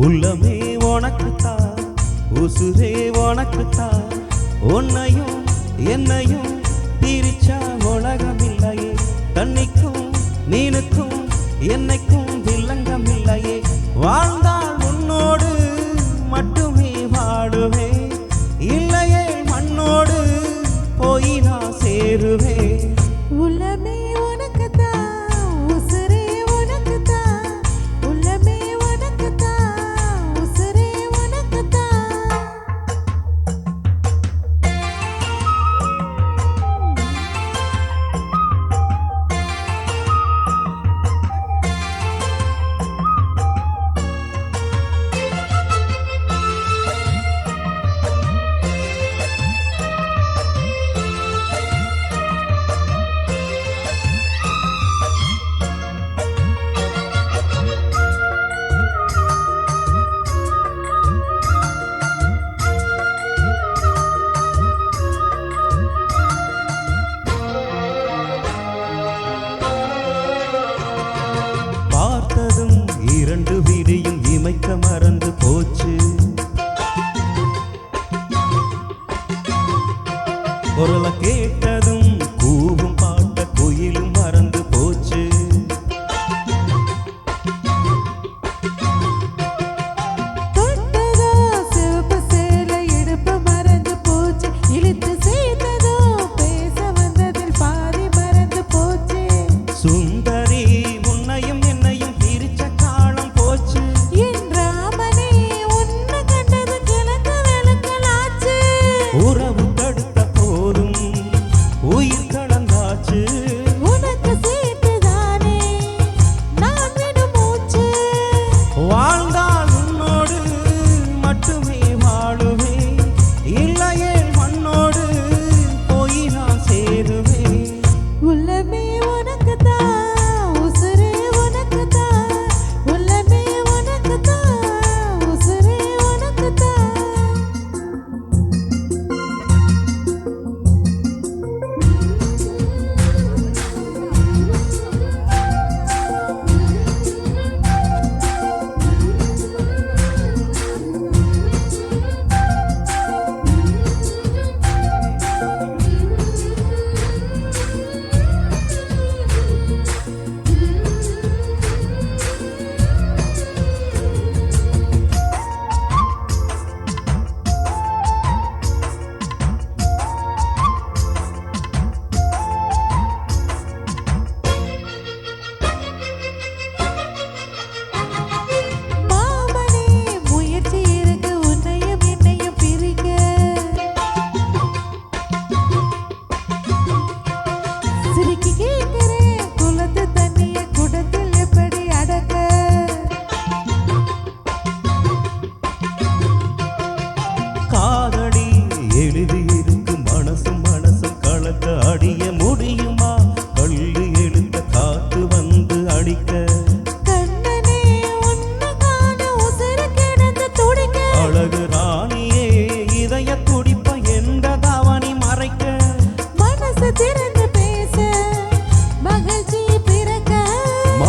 உள்ளமே உனக்குத்தான் உசுரே உனக்குத்தான். உன்னையும் என்னையும் பிரிச்சா உலகமில்லையே. தன்னைக்கும் நீனுக்கும் என்னைக்கும் நேர மறந்து போச்சு. குரலை கேட்டு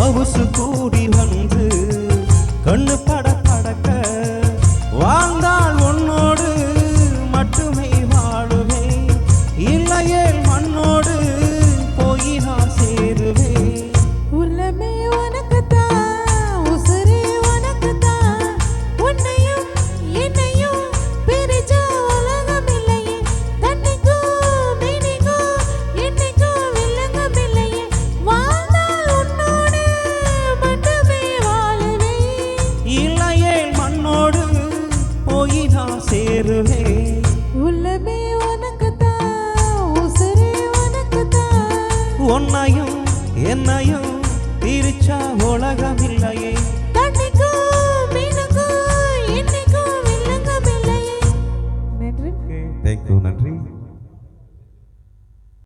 மாவுசு கூடி வந்து கண்ணு பட உன்னையும் என்னையும் பிரிச்சா உலகம் இல்லையே